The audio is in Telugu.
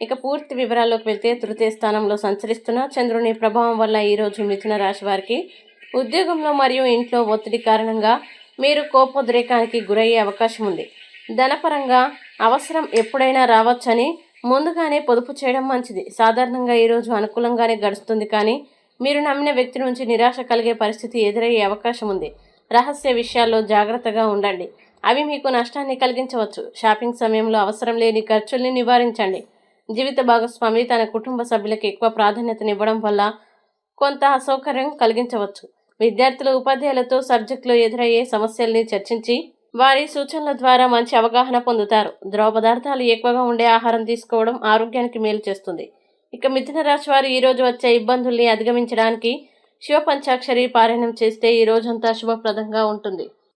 ఇక పూర్తి వివరాల్లోకి వెళ్తే తృతీయ స్థానంలో సంచరిస్తున్న చంద్రుని ప్రభావం వల్ల ఈరోజు మిథున రాశి వారికి ఉద్యోగంలో మరియు ఇంట్లో ఒత్తిడి కారణంగా మీరు కోపోద్రేకానికి గురయ్యే అవకాశం ఉంది. ధనపరంగా అవసరం ఎప్పుడైనా రావచ్చని ముందుగానే పొదుపు చేయడం మంచిది. సాధారణంగా ఈరోజు అనుకూలంగానే గడుస్తుంది కానీ మీరు నమ్మిన వ్యక్తి నుంచి నిరాశ కలిగే పరిస్థితి ఎదురయ్యే అవకాశం ఉంది. రహస్య విషయాల్లో జాగ్రత్తగా ఉండండి. అవి మీకు నష్టాన్ని కలిగించవచ్చు. షాపింగ్ సమయంలో అవసరం లేని ఖర్చుల్ని నివారించండి. జీవిత భాగస్వామి తన కుటుంబ సభ్యులకు ఎక్కువ ప్రాధాన్యతనివ్వడం వల్ల కొంత అసౌకర్యం కలిగించవచ్చు. విద్యార్థులు ఉపాధ్యాయులతో సబ్జెక్టులో ఎదురయ్యే సమస్యల్ని చర్చించి వారి సూచనల ద్వారా మంచి అవగాహన పొందుతారు. ద్రవ పదార్థాలు ఎక్కువగా ఉండే ఆహారం తీసుకోవడం ఆరోగ్యానికి మేలు చేస్తుంది. ఇక మిథున రాశి వారు ఈరోజు వచ్చే ఇబ్బందుల్ని అధిగమించడానికి శివ పంచాక్షరి పారాయణం చేస్తే ఈ రోజంతా శుభప్రదంగా ఉంటుంది.